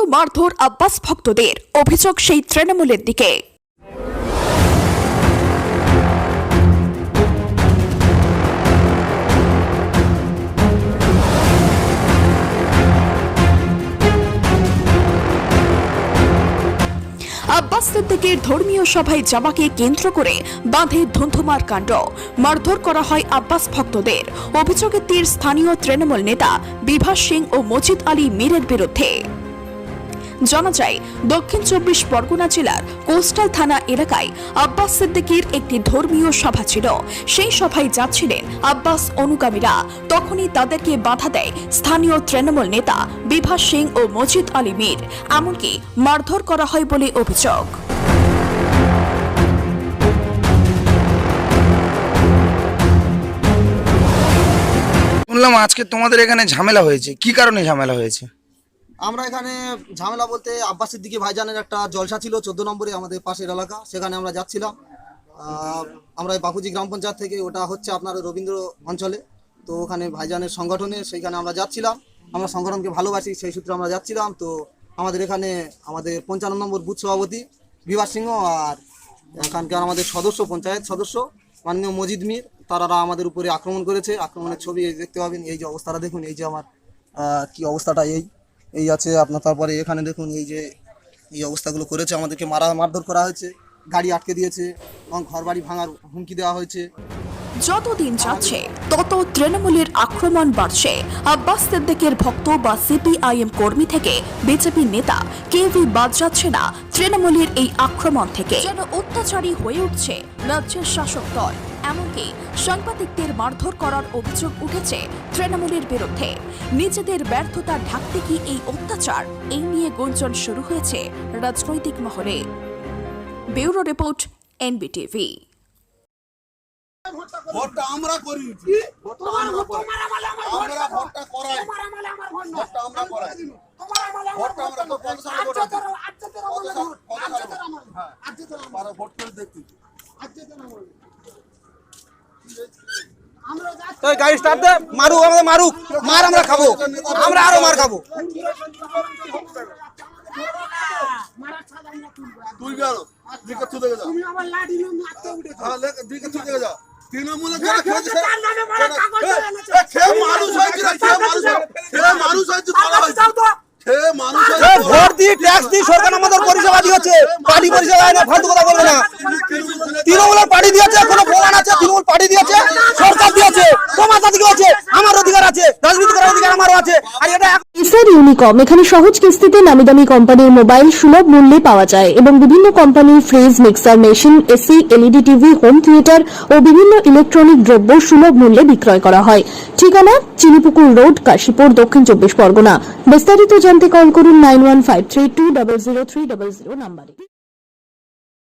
আবারও মারধর আব্বাস ভক্তদের। অভিযোগ সেই তৃণমূলের দিকে। আব্বাস সিদ্দিকের ধর্মীয় সভায় যাওয়াকে কেন্দ্র করে বাঁধে ধুন্ধুমার কাণ্ড। মারধর করা হয় আব্বাস ভক্তদের। অভিযোগের তীর স্থানীয় তৃণমূল নেতা বিভাস সিং ও মজিদ আলী মীরের বিরুদ্ধে। জানা যায়, দক্ষিণ চব্বিশ পরগনা জেলার কোস্টাল থানা এলাকায় আব্বাস সিদ্দিকীর একটি ধর্মীয় সভা ছিল। সেই সভায় যাচ্ছিলেন আব্বাস অনুগামীরা। তখনই তাদেরকে বাধা দেয় স্থানীয় তৃণমূল নেতা বিভাস সিং ও মজিদ আলী মীর। এমনকি মারধর করা হয় বলে অভিযোগ। শুনলাম আজকে তোমাদের এখানে ঝামেলা হয়েছে। কি কারণে ঝামেলা হয়েছে? আমরা এখানে ঝামেলা বলতে আব্বাসের দিকে ভাইজানের একটা জলসা ছিল, চোদ্দ নম্বরে আমাদের পাশের এলাকা, সেখানে আমরা যাচ্ছিলাম। আমরা এই বাপুজি গ্রাম পঞ্চায়েত থেকে, ওটা হচ্ছে আপনার রবীন্দ্র অঞ্চলে। তো ওখানে ভাইজানের সংগঠনে সেইখানে আমরা যাচ্ছিলাম। আমরা সংগঠনকে ভালোবাসি, সেই সূত্রে আমরা যাচ্ছিলাম। তো আমাদের এখানে আমাদের পঞ্চান্ন নম্বর বুথ সভাপতি বিভাস সিংহ আর এখানকার আমাদের সদস্য, পঞ্চায়েত সদস্য, মাননীয় মজিদ মির তারা আমাদের উপরে আক্রমণ করেছে। আক্রমণের ছবি দেখতে পাবেন। এই যে অবস্থাটা দেখুন, এই যে আমার কি অবস্থাটা এই। এই আছে আপনার তারপরে এখানে দেখুন এই যে এই অবস্থাগুলো করেছে, আমাদেরকে মারা মারধর করা হয়েছে, গাড়ি আটকে দিয়েছে এবং ঘর বাড়ি ভাঙার হুমকি দেওয়া হয়েছে। যত দিন যাচ্ছে, তত তৃণমূলের আক্রমণ বাড়ছে। আব্বাস সিদ্দিকের ভক্ত বা সিপিআইএম কর্মী থেকে বিজেপি নেতা কেভি বাদ যাচ্ছে না তৃণমূলের এই আক্রমণ থেকে। যেন অত্যাচারী হয়ে উঠছে রাজ্যের শাসক দল। এমনকি সাংবাদিকদের মারধর করার অভিযোগ উঠেছে তৃণমূলের বিরুদ্ধে। নিজেদের ব্যর্থতা ঢাকতে কি এই অত্যাচার? এই নিয়ে গুঞ্জন শুরু হয়েছে রাজনৈতিক মহলে। Bureau report NBTV. ভোটটা আমরা করি। আমরা ভোটটা করাই। ভোটটা আমরা করাই। ভোটটা আমরা তো কত সালে ভোট আছে? কত সাল- কত সালে ভোট? হ্যাঁ। ভোট করে দেখতে। তো গাড়ি স্টার্ট দে মারুক আমাদের মারুক মার আমরা খাব আমরা আরও মার খাব। তুই গেল যা তুমি আমার নিয়ে মারতে হ্যাঁ যা তৃণমূলে যারা মানুষ হয়েছে মানুষ। মানুষ হয়েছে হয়েছে ভোট দিয়ে ট্যাক্স দিয়ে সরকার আমাদের পরিষেবা দিয়েছে। পার্টি পরিষেবা না ফালতু কথা বলবে না। তৃণমূলের পার্টি দিয়েছে কোনো প্রমাণ আছে, তৃণমূল পার্টি দিয়েছে, সরকার দিয়েছে তোমার দিকে আছে আমার অধিকার আছে রাজনীতি করার অধিকার আমারও আছে, আর এটা এসআর ইউনিকম, এখানে সহজ কিস্তিতে নামি দামি কোম্পানির মোবাইল সুলভ মূল্যে পাওয়া যায় এবং বিভিন্ন কোম্পানির fridge, mixer, machine, AC, LED, TV, home theatre ও বিভিন্ন ইলেকট্রনিক দ্রব্য সুলভ মূল্যে বিক্রয় করা হয়। ঠিকানা, চিনিপুকুর রোড, কাশীপুর, দক্ষিণ চব্বিশ পরগনা। বিস্তারিত জানতে কল করুন nine one five three two double zero three double zero নাম্বারে